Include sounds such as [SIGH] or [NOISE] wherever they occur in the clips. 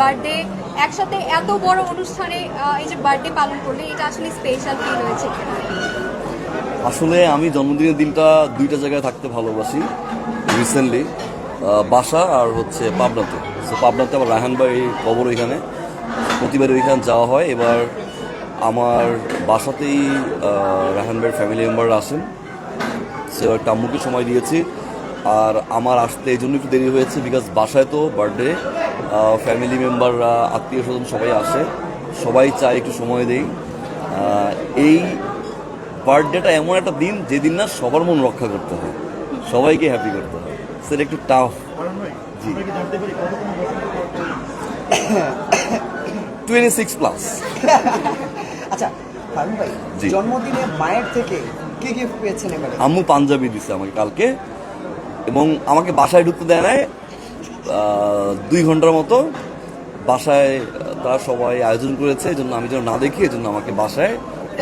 Birthday একসাথে এত বড় অনুষ্ঠানে এই যে বার্থডে পালন করলে, এটা আসলে স্পেশাল ফিল হয়েছে আসলে আমি জন্মদিনের দিনটা দুইটা জায়গায় থাকতে ভালোবাসি রিসেন্টলি বাসা আর হচ্ছে পাবনাতে। সো পাবনাতে আমার ভাই কবর ওইখানে। প্রতিবার ওইখানে যাওয়া হয়। এবার আমার বাসাতেই ভাইয়ের ফ্যামিলি মেম্বাররা আসেন। সে এবার টাম্মুকে সময় দিয়েছি। আর আমার আসতে এই জন্য একটু দেরি হয়েছে বিকজ বাসায় তো বার্থডে ফ্যামিলি মেম্বাররা আত্মীয় স্বজন সবাই আসে। সবাই চায় একটু সময় দেই। এই বার্থডেটা এমন একটা দিন যেদিন না সবার মন রক্ষা করতে হয়। সবাইকে হ্যাপি করতে হয়। সেটা একটু tough ji. Twenty six plus আচ্ছা ভাই জন্মদিনে মায়ের থেকে কি গিফট পেয়েছেন আম্মু পাঞ্জাবি দিছে আমাকে কালকে। এবং আমাকে বাসায় ঢুকতে দেয় নাই দুই ঘণ্টার মতো বাসায় তারা সবাই আয়োজন করেছে এই জন্য আমি যেন না দেখি এই জন্য আমাকে বাসায়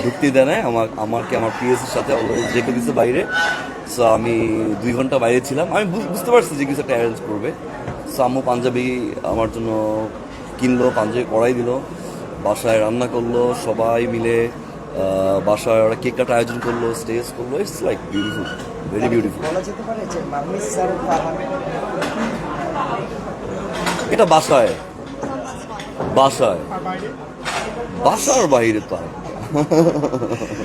ঢুকতে দেয় নাই। আমার আমাকে আমার পিএসের সাথে রেখে দিছে বাইরে। সো আমি দুই ঘণ্টা বাইরে ছিলাম। আমি বুঝ- বুঝতে পারছি যে কিছু একটা অ্যারেঞ্জ করবে। সো আম্মু পাঞ্জাবি আমার জন্য কিনলো, পাঞ্জাবি করাই দিল, বাসায় রান্না করল, সবাই মিলে বাসায় ওরা কেক কাটার আয়োজন করল স্টেজ করল। It's like beautiful very beautiful এটা বাসায়। বাসায়। বাসার বাইরে তো আর।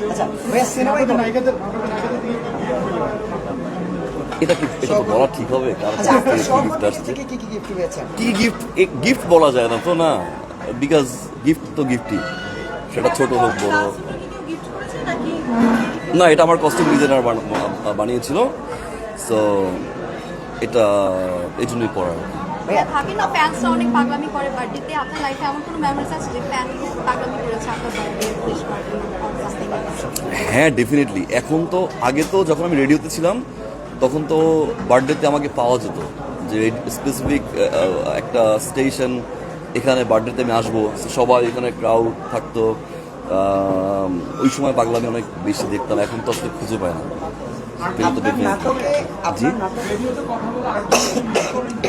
আচ্ছা এটা কি এটা তো বলা ঠিক হবে? কার আচ্ছা কাছ আপনার থেকে সব গিফট আসছে? কি গিফট গিফট গিফট বলা যায় না তো না? বিকজ গিফট তো গিফটই সেটা ছোট হোক বড় না এটা আমার কস্টিউম ডিজাইনার বানিয়েছিল। সো এটা এই জন্যই পড়ার থাকে না ফ্যান্সরা অনেক পাগলামি করে বার্থডেতে আপনার লাইফে এমন কোনো মেমোরিজ আছে যে ফ্যান পাগলামি করেছে আপনার বার্থডে উইশ পার্টি হ্যাঁ ডেফিনেটলি এখন তো আগে তো যখন আমি রেডিওতে ছিলাম তখন তো বার্থডেতে আমাকে পাওয়া যেত যে স্পেসিফিক একটা স্টেশন এখানে বার্থডেতে আমি আসব। সবাই এখানে ক্রাউড থাকতো। ওই সময় পাগলামি অনেক বেশি দেখতাম এখন তো আসলে খুঁজে পায় না। নাটকে নাটকে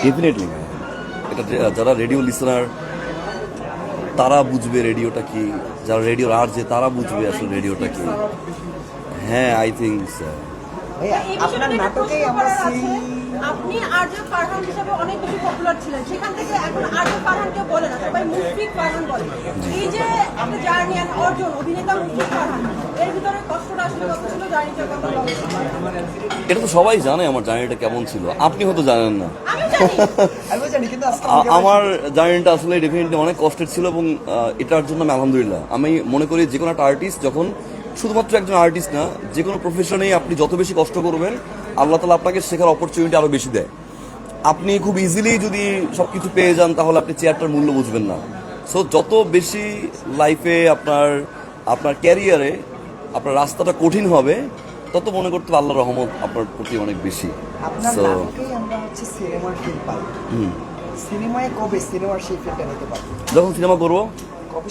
ডেফিনেটলি এটা যারা রেডিও লিসনার তারা বুঝবে রেডিওটা কি যারা রেডিওর আর যে তারা বুঝবে আসলে রেডিওটা কি। হ্যাঁ আই থিঙ্ক স্যার আপনার প্রশ্ন আমরা। আপনি আরজে ফারহান হিসেবে অনেক বেশি পপুলার ছিলেন। সেখান থেকে এখন আরজে ফারহানকে বলে না সবাই মুশফিক ফারহান বলে। এই যে আপনি জার্নি আর অর্জন অভিনেতা মুশফিক ফারহান এর ভিতরে কষ্টটা আসলে কত ছিল? বলেন। এটা তো সবাই জানে আমার জার্নিটা কেমন ছিল। আপনি হয়তো জানেন না। আমি জানি। [LAUGHS] আমি জানি কিন্তু আজকে আ- আমার জার্নিটা আসলে ডেফিনেটলি অনেক কষ্টের ছিল এবং এটার জন্য আমি আলহামদুলিল্লাহ আমি মনে করি যে কোনো একটা আর্টিস্ট যখন শুধুমাত্র একজন আর্টিস্ট না যে কোনো প্রফেশনেই আপনি যত বেশি কষ্ট করবেন আল্লাহ তালা আপনাকে শেখার অপরচুনিটি আরও বেশি দেয়। আপনি খুব ইজিলি যদি সব কিছু পেয়ে যান তাহলে আপনি চেয়ারটার মূল্য বুঝবেন না। সো যত বেশি লাইফে আপনার আপনার ক্যারিয়ারে আপনার রাস্তাটা কঠিন হবে তত মনে করতে আল্লাহ রহমত আপনার প্রতি অনেক বেশি। আপনার সো হচ্ছে সিনেমার ফিল্ম পাই। সিনেমায় কবে সিনেমার সেই ফিল্মটা নিতে পারব? যখন সিনেমা করব? কবে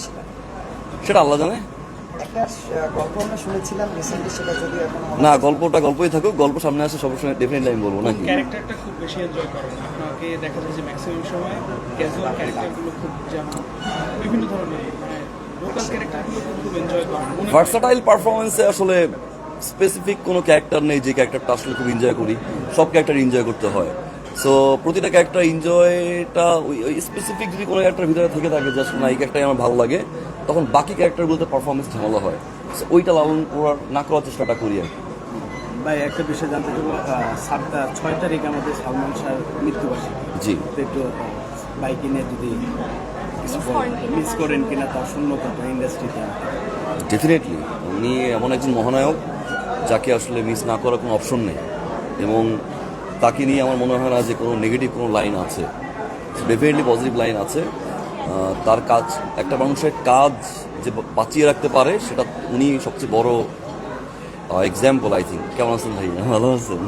সেটা আল্লাহ জানে। না গল্পটা গল্পই থাকুক গল্প সামনে আসে সবার সঙ্গে ডেফিনেটলি আমি বলব নাকি? ক্যারেক্টারটা খুব বেশি এনজয় করেন আপনাকে দেখা যায় যে ম্যাক্সিমাম সময় ক্যাজুয়াল ক্যারেক্টারগুলো খুব যেমন বিভিন্ন ধরনের মানে লোকাল ক্যারেক্টারগুলো খুব এনজয় করেন মনে ভার্সাটাইল পারফরমেন্সে আসলে স্পেসিফিক কোনো ক্যারেক্টার নেই যে ক্যারেক্টারটা আসলে খুব এনজয় করি। সব ক্যারেক্টার এনজয় করতে হয়। সো প্রতিটা ক্যারেক্টার এনজয়টা ওই ওই স্পেসিফিক যদি কোনো ক্যারেক্টার ভিতরে থেকে থাকে যে আসলে না এই ক্যারেক্টারই আমার ভালো লাগে তখন বাকি ক্যারেক্টারগুলোতে পারফরমেন্স ঝামেলা হয়। সো ওইটা লালন করার না করার চেষ্টাটা করি আর কি। ভাই একটা বিষয় জানতে চাইব সাতটা ছয় তারিখ আমাদের সালমান শাহর মৃত্যুবার্ষিকী। জি। তো একটু বাইকে নিয়ে যদি? মিস করেন কিনা তার শূন্যতা ইন্ডাস্ট্রিতে ডেফিনেটলি উনি এমন একজন মহানায়ক যাকে আসলে মিস না করার কোনো অপশন নেই। এবং তাকে নিয়ে আমার মনে হয় না যে কোনো নেগেটিভ কোনো লাইন আছে। ডেফিনেটলি পজিটিভ লাইন আছে। তার কাজ একটা মানুষের কাজ যে বাঁচিয়ে রাখতে পারে সেটা উনি সবচেয়ে বড় এক্সাম্পল আই থিঙ্ক কেমন আছেন ভাই? ভালো আছেন?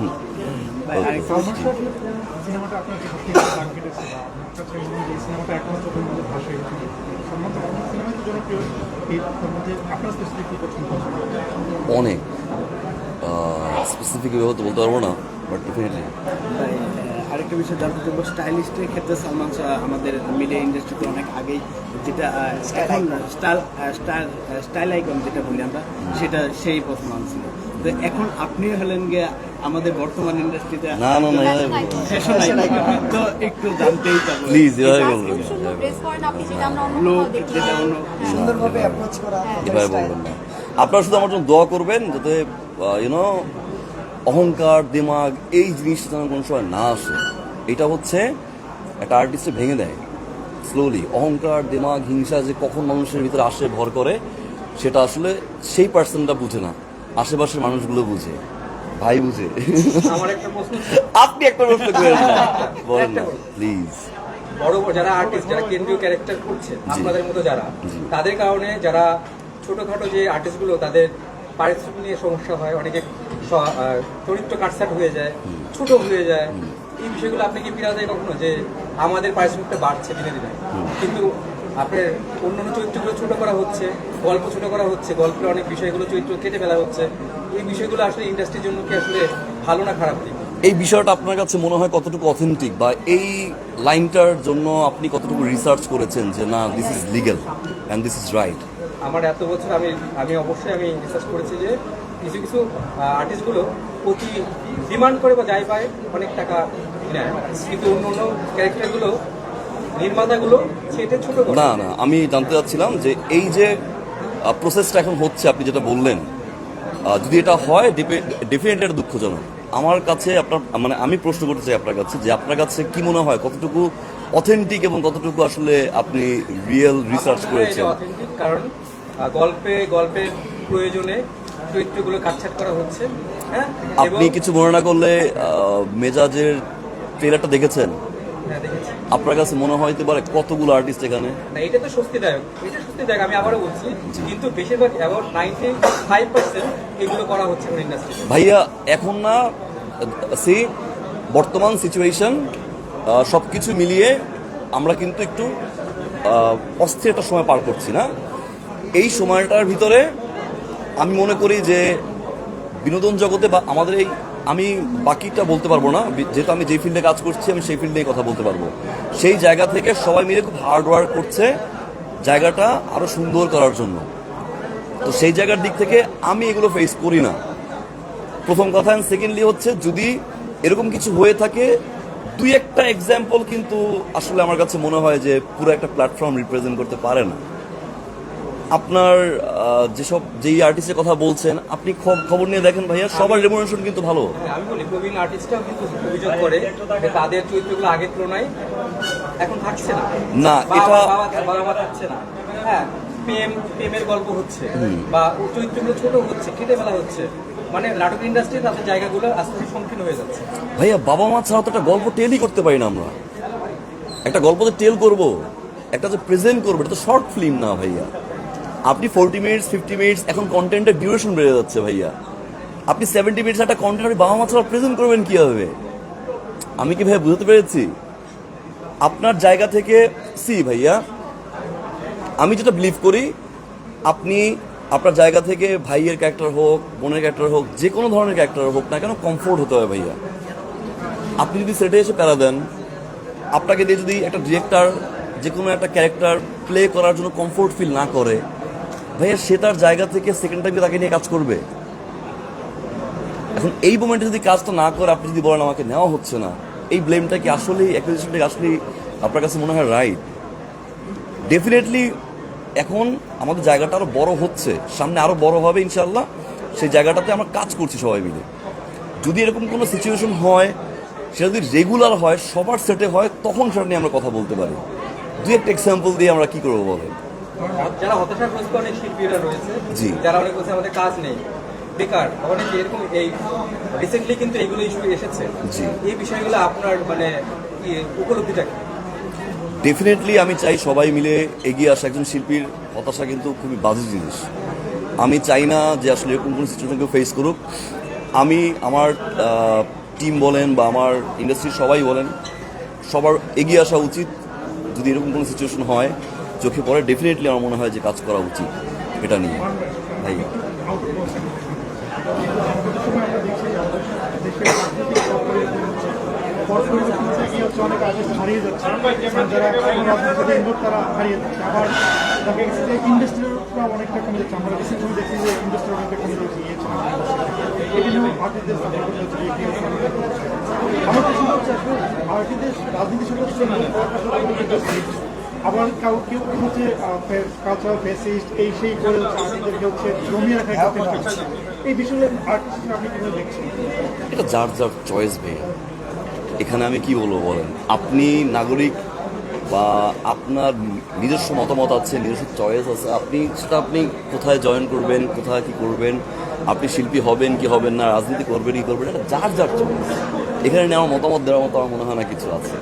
অনেক। ভাবে তো বলতে পারব না বাট ডেফিনেটলি আরেকটা বিষয় জানতে চাইব স্টাইলিস্টের ক্ষেত্রে সালমান শাহ আমাদের মিডিয়া ইন্ডাস্ট্রিতে অনেক আগেই যেটা এখন স্টাইল স্টাইল আইকন যেটা বলি আমরা সেটা সেই প্রথম আনছিল তো এখন আপনি হলেন গিয়ে আমাদের বর্তমান ইন্ডাস্ট্রিতে না না না ফ্যাশন আইকন তো একটু জানতেই চাবো। প্লিজ এভাবে বলবেন করেন আপনি যেটা আমরা অন্য হ্যাঁ। সুন্দরভাবে অ্যাপ্রোচ করা এভাবে বলবেন আপনারা শুধু আমার জন্য দোয়া করবেন যাতে ইউনো অহংকার দিমাগ এই জিনিসটা যেন কোনো সময় না আসে। এটা হচ্ছে একটা আর্টিস্টে ভেঙে দেয় স্লোলি অহংকার দিমাগ হিংসা যে কখন মানুষের ভিতরে আসে ভর করে সেটা আসলে সেই পার্সনটা বুঝে না। আশেপাশের মানুষগুলো বুঝে ভাই বুঝে। একটা আপনি একটা প্রশ্ন করেন বলেন না প্লিজ বড় বড় যারা আর্টিস্ট যারা কেন্দ্রীয় ক্যারেক্টার করছে আপনাদের মতো যারা তাদের কারণে যারা ছোটখাটো যে আর্টিস্টগুলো তাদের পারিশ্রমিক নিয়ে সমস্যা হয় অনেকে চরিত্র কাটসাট হয়ে যায় ছোট হয়ে যায়। এই বিষয়গুলো আপনি কি পীড়া যায় কখনো? যে আমাদের পারিশ্রমিকটা বাড়ছে দিনে দিনে। কিন্তু আপনার অন্যান্য চরিত্রগুলো ছোট করা হচ্ছে গল্প ছোট করা হচ্ছে গল্পের অনেক বিষয়গুলো চরিত্র কেটে ফেলা হচ্ছে। এই বিষয়গুলো আসলে ইন্ডাস্ট্রির জন্য কি আসলে ভালো না খারাপ দিক? এই বিষয়টা আপনার কাছে মনে হয় কতটুকু অথেন্টিক বা এই লাইনটার জন্য আপনি কতটুকু রিসার্চ করেছেন যে না this is legal and this is right আমার এত বছর আমি আমি অবশ্যই আমি রিসার্চ করেছি যে কিছু কিছু আর্টিস্টগুলো প্রতি ডিমান্ড করে বা যাই পায় অনেক টাকা নেয়। কিন্তু অন্য অন্য ক্যারেক্টারগুলো নির্মাতাগুলো সেটা ছোট না না আমি জানতে চাচ্ছিলাম যে এই যে প্রসেসটা এখন হচ্ছে আপনি যেটা বললেন যদি এটা হয় ডেফিনেটলি এটা দুঃখজনক। আমার কাছে আপনার মানে আমি প্রশ্ন করতে চাই আপনার কাছে যে আপনার কাছে কি মনে হয় কতটুকু অথেন্টিক এবং কতটুকু আসলে আপনি রিয়েল রিসার্চ করেছেন? অথেন্টিক কারণ গল্পে গল্পের প্রয়োজনে চরিত্রগুলো কাটছাট করা হচ্ছে হ্যাঁ? আপনি কিছু মনে না করলে মেজাজের ট্রেলারটা দেখেছেন? হ্যাঁ, আপনার কাছে মনে হইতে পারে কতগুলো আর্টিস্ট এখানে? না এটা তো স্বস্তিদায়ক। এটা স্বস্তিদায়ক আমি আবারও বলছি কিন্তু বেশিরভাগ অ্যাবাউট নাইনটি ফাইভ পার্সেন্ট এগুলো করা হচ্ছে এখন ইন্ডাস্ট্রিতে ভাইয়া এখন না সি বর্তমান সিচুয়েশন সব কিছু মিলিয়ে আমরা কিন্তু একটু অস্থির একটা সময় পার করছি না। এই সময়টার ভিতরে আমি মনে করি যে বিনোদন জগতে বা আমাদের এই আমি বাকিটা বলতে পারব না, যেহেতু আমি যে ফিল্ডে কাজ করছি, আমি সেই ফিল্ডেই কথা বলতে পারব। সেই জায়গা থেকে সবাই মিলে খুব হার্ড ওয়ার্ক করছে জায়গাটা আরও সুন্দর করার জন্য। তো সেই জায়গার দিক থেকে আমি এগুলো ফেস করি না। প্রথম কথা সেকেন্ডলি হচ্ছে যদি এরকম কিছু হয়ে থাকে, দুই একটা এক্সাম্পল কিন্তু আসলে আমার কাছে মনে হয় যে পুরো একটা প্ল্যাটফর্ম রিপ্রেজেন্ট করতে পারে না। আপনার যেসব যেই আর্টিস্টের কথা বলছেন আপনি খবর নিয়ে দেখেন ভাইয়া সবার রেমুনেশন কিন্তু ভালো। হ্যাঁ, আমি বলি প্রবীণ আর্টিস্টরাও কিন্তু অভিযোগ করে তাদের চরিত্রগুলো আগের তুলনায় এখন থাকছে না। না, এটা- বাবা- মা থাকছে না। হ্যাঁ প্রেম প্রেমের গল্প হচ্ছে বা চরিত্রগুলো ছোট হচ্ছে কেটে ফেলা হচ্ছে। মানে নাটক ইন্ডাস্ট্রি তাদের জায়গাগুলো আস্তে আস্তে সংকীর্ণ হয়ে যাচ্ছে। ভাইয়া বাবা মা ছাড়া তো একটা গল্প টেলই করতে পারি না আমরা। একটা গল্প যে টেল করব একটা যে প্রেজেন্ট করব এটা তো শর্ট ফিল্ম না ভাইয়া। আপনি ফোরটি মিনিটস ফিফটি মিনিটস এখন কন্টেন্টের ডিউরেশন বেড়ে যাচ্ছে ভাইয়া। আপনি সেভেন্টি মিনিটস একটা কন্টেন্ট আপনি বাবা মা ছাড়া প্রেজেন্ট করবেন কীভাবে? আমি কি ভাইয়া বুঝতে পেরেছি? আপনার জায়গা থেকে, সি ভাইয়া, আমি যেটা বিলিভ করি, আপনি আপনার জায়গা থেকে ভাইয়ের ক্যারেক্টার হোক, বোনের ক্যারেক্টার হোক, যে কোনো ধরনের ক্যারেক্টার হোক না কেন কমফোর্ট হতে হবে ভাইয়া। আপনি যদি সেটে এসে প্যারা দেন, আপনাকে দিয়ে যদি একটা ডিরেক্টর যে কোনো একটা ক্যারেক্টার প্লে করার জন্য কমফোর্ট ফিল না করে ভাইয়া, সে তার জায়গা থেকে সেকেন্ড টাইমে তাকে নিয়ে কাজ করবে। এখন এই মোমেন্টে যদি কাজটা না করে, আপনি যদি বলেন আমাকে নেওয়া হচ্ছে না, এই ব্লেমটা কি আসলেই অ্যাকুইজিশনটা আসলে আপনার কাছে মনে হয় রাইট ডেফিনেটলি এখন আমাদের জায়গাটা আরও বড় হচ্ছে, সামনে আরও বড় হবে ইনশাল্লাহ সেই জায়গাটাতে আমরা কাজ করছি সবাই মিলে। যদি এরকম কোনো সিচুয়েশন হয়, সেটা যদি রেগুলার হয়, সবার সেটে হয়, তখন সেটা নিয়ে আমরা কথা বলতে পারি। দু একটা এক্সাম্পল দিয়ে আমরা কি করব বলেন? যারা হতাশাগ্রস্ত অনেক শিল্পীরা রয়েছে যারা অনেক বলছে আমাদের কাজ নেই। বেকার অনেক এরকম এই রিসেন্টলি কিন্তু এইগুলো ইস্যু এসেছে। এই বিষয়গুলো আপনার মানে উপলব্ধিটা কি? ডেফিনেটলি আমি চাই সবাই মিলে এগিয়ে আসা একজন শিল্পীর হতাশা কিন্তু খুবই বাজে জিনিস। আমি চাই না যে আসলে এরকম কোনো সিচুয়েশন কেউ ফেস করুক। আমি আমার টিম বলেন বা আমার ইন্ডাস্ট্রির সবাই বলেন সবার এগিয়ে আসা উচিত যদি এরকম কোনো সিচুয়েশন হয়। চোখে পড়ে ডেফিনেটলি আমার মনে হয় যে কাজ করা উচিত এটা নিয়ে। ভাই। আমরা প্রশ্ন হচ্ছে আবার কেউ কেউ হচ্ছে কালচারাল ফেসিস্ট এই সেই করে হচ্ছে আর্টিস্টদেরকে হচ্ছে জমিয়ে রাখা একটা চেষ্টা করছে এই বিষয়ে আর্টিস্ট আপনি কীভাবে দেখছেন? এটা যার যার চয়েস ভাইয়া এখানে আমি কি বলব বলেন? আপনি নাগরিক বা আপনার নিজস্ব মতামত আছে নিজস্ব চয়েস আছে আপনি সেটা আপনি কোথায় জয়েন করবেন কোথায় কি করবেন আপনি শিল্পী হবেন কি হবেন না রাজনীতি করবেন কি করবেন এটা যার যার চয়েস এখানে নিয়ে আমার মতামত দেওয়ার মতো আমার মনে হয় না কিছু আছে।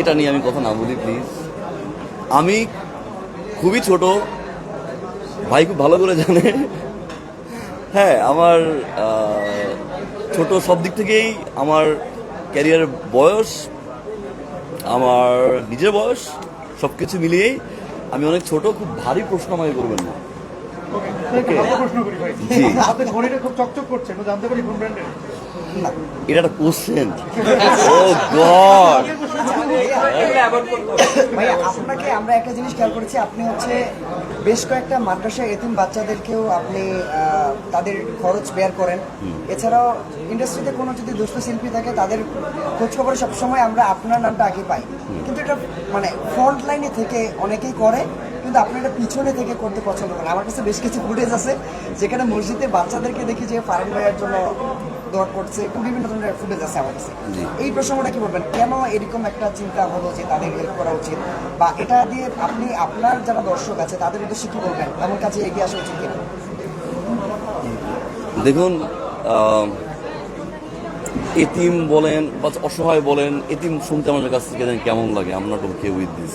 এটা নিয়ে আমি কথা না বলি প্লিজ আমি খুবই ছোট ভাই খুব ভালো করে জানে। হ্যাঁ আমার ছোট সব দিক থেকেই আমার ক্যারিয়ারের বয়স আমার নিজের বয়স সব কিছু মিলিয়েই আমি অনেক ছোট খুব ভারী প্রশ্ন আমাকে করবেন না। জি। ঘড়িটা খুব চকচক করছে জানতে পারি কোন ব্র্যান্ডের এটা একটা কোশ্চেন ও গড ভাই আপনাকে আমরা একটা জিনিস খেয়াল করেছি আপনি হচ্ছে বেশ কয়েকটা মাদ্রাসা এতিম বাচ্চাদেরকেও আপনি তাদের খরচ বের করেন। এছাড়াও ইন্ডাস্ট্রিতে কোনো যদি দুষ্ট শিল্পী থাকে তাদের খোঁজখবর সবসময় আমরা আপনার নামটা আগে পাই। কিন্তু এটা মানে ফ্রন্ট লাইনে থেকে অনেকেই করে কিন্তু আপনি এটা পিছনে থেকে করতে পছন্দ করেন। আমার কাছে বেশ কিছু ফুটেজ আছে যেখানে মসজিদে বাচ্চাদেরকে দেখি যে ফার্ম ভাইয়ের জন্য দোয়া করছে বিভিন্ন ধরনের ফুটেজ আছে আমার কাছে। এই প্রসঙ্গটা কি বলবেন? কেন এরকম একটা চিন্তা হলো যে তাদের হেল্প করা উচিত? বা এটা দিয়ে আপনি আপনার যারা দর্শক আছে তাদের উদ্দেশ্যে কি বলবেন? এমন কাছে এগিয়ে আসা উচিত কিনা? দেখুন এতিম বলেন বা অসহায় বলেন এতিম শুনতে আমাদের কাছ থেকে জানি কেমন লাগে আমরা তো কেউ উইথ দিস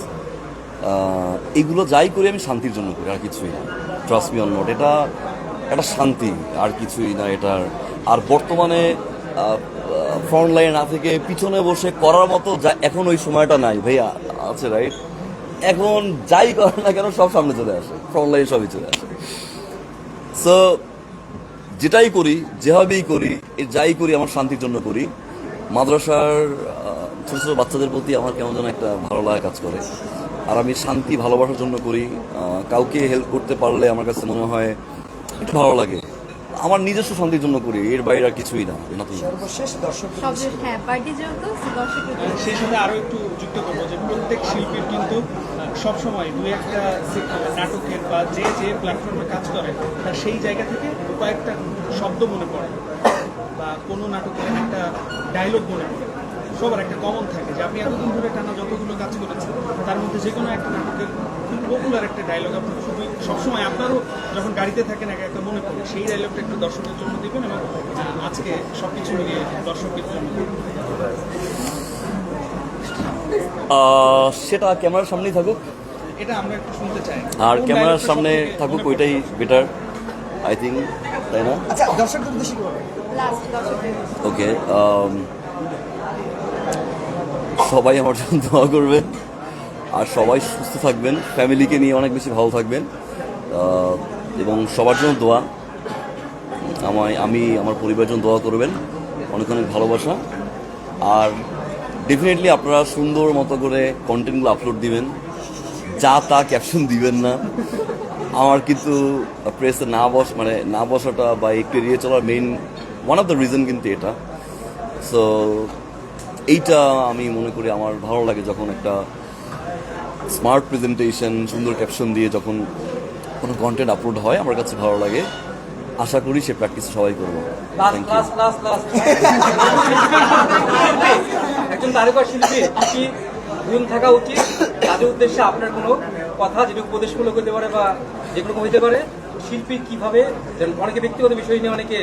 এগুলো যাই করি আমি শান্তির জন্য করি আর কিছুই না। ট্রাস্ট মি অন নট এটা এটা শান্তি আর কিছুই না এটার আর বর্তমানে ফ্রন্ট লাইন না থেকে পিছনে বসে করার মতো যা এখন ওই সময়টা নাই, ভাইয়া, আছে রাইট এখন যাই করে না কেন সব সামনে চলে আসে ফ্রন্ট লাইন সবই চলে আসে। সো যেটাই করি, যেভাবেই করি যাই করি, আমার শান্তির জন্য করি, মাদ্রাসার ছোট ছোট বাচ্চাদের প্রতি আমার কেমন যেন একটা ভালো লাগা কাজ করে। আর আমি শান্তি, ভালোবাসার জন্য করি কাউকে হেল্প করতে পারলে আমার কাছে মনে হয় একটু ভালো লাগে। আমার নিজস্ব শান্তির জন্য করি এর বাইরে আর কিছুই না সর্বশেষ দর্শক হ্যাঁ সেই সাথে আরও একটু যুক্ত করব যে প্রত্যেক শিল্পীর কিন্তু সবসময় দু একটা নাটকের বা যে যে প্ল্যাটফর্মে কাজ করে তার সেই জায়গা থেকে কয়েকটা শব্দ মনে পড়ে বা কোনো নাটকের একটা ডায়লগ মনে পড়ে। সবার একটা কমন থাকে যে আপনি এতদিন ধরে টানা যতগুলো কাজ করেছেন তার মধ্যে যে কোনো একটা নাটকের পপুলার একটা ডায়লগ আপনার খুবই সবসময় আপনারও যখন গাড়িতে থাকেন একা একটা মনে পড়ে সেই ডায়লগটা একটু দর্শকের জন্য দিবেন এবং আজকে সব কিছু মিলিয়ে দর্শকের জন্য সেটা ক্যামেরার সামনেই থাকুক। এটা আমরা একটু শুনতে চাই। আর ক্যামেরার সামনে থাকুক ওইটাই বেটার আই থিঙ্ক তাই না? আচ্ছা দর্শকদের উদ্দেশ্যে ওকে um, সবাই আমার জন্য দোয়া করবেন। আর সবাই সুস্থ থাকবেন ফ্যামিলিকে নিয়ে অনেক বেশি ভালো থাকবেন। এবং সবার জন্য দোয়া। আমায়, আমি, আমার পরিবারের জন্য দোয়া করবেন। অনেক অনেক ভালোবাসা। আর ডেফিনেটলি আপনারা সুন্দর মতো করে কন্টেন্টগুলো আপলোড দিবেন। যা তা ক্যাপশন দিবেন না। আমার কিন্তু প্রেসে না বস মানে না বসাটা বা একটু এড়িয়ে চলার main one of the reason কিন্তু এটা। সো এইটা আমি মনে করি আমার ভালো লাগে যখন একটা স্মার্ট প্রেজেন্টেশন সুন্দর ক্যাপশন দিয়ে যখন কোনো কন্টেন্ট আপলোড হয় আমার কাছে ভালো লাগে। আশা করি সে প্র্যাকটিস সবাই করব। একজন তারকা শিল্পী কি গুণ থাকা উচিত। তাদের উদ্দেশ্যে আপনার কোনো কথা যেটা উপদেশমূলক হতে পারে বা যেগুলো হইতে পারে শিল্পী কীভাবে অনেকে ব্যক্তিগত বিষয় নিয়ে অনেকে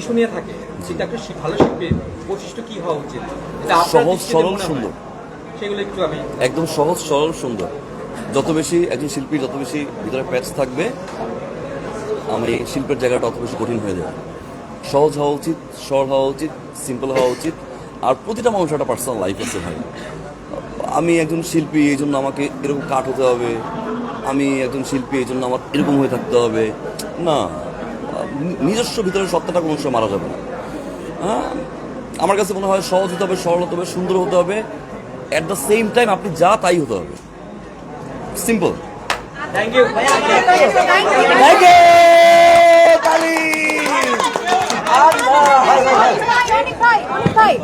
ইস্যু নিয়ে থাকে সেটা একটা ভালো শিল্পীর বৈশিষ্ট্য কি হওয়া উচিত? এটা সহজ, সরল, সুন্দর। সেগুলো একটু আমি একদম সহজ, সরল, সুন্দর। যত বেশি একজন শিল্পীর যত বেশি ভিতরে প্যাচ থাকবে, আমি শিল্পের জায়গাটা অত বেশি কঠিন হয়ে যাবে সহজ হওয়া উচিত, সরল হওয়া উচিত সিম্পল হওয়া উচিত, আর প্রতিটা মানুষের একটা পার্সোনাল লাইফ আছে ভাই। আমি একজন শিল্পী, এই জন্য আমাকে এরকম কাট হতে হবে। আমি একজন শিল্পী, এই জন্য আমার এরকম হয়ে থাকতে হবে। না, নিজস্ব ভিতরে সত্তাটা কোনো সময় মারা যাবে না। হ্যাঁ? আমার কাছে মনে হয় সহজ হতে হবে, সরল হতে হবে, সুন্দর হতে হবে। অ্যাট দ্য সেম টাইম আপনি যা তাই হতে হবে। Simple thank you thank you ভাই ভাই। ভাই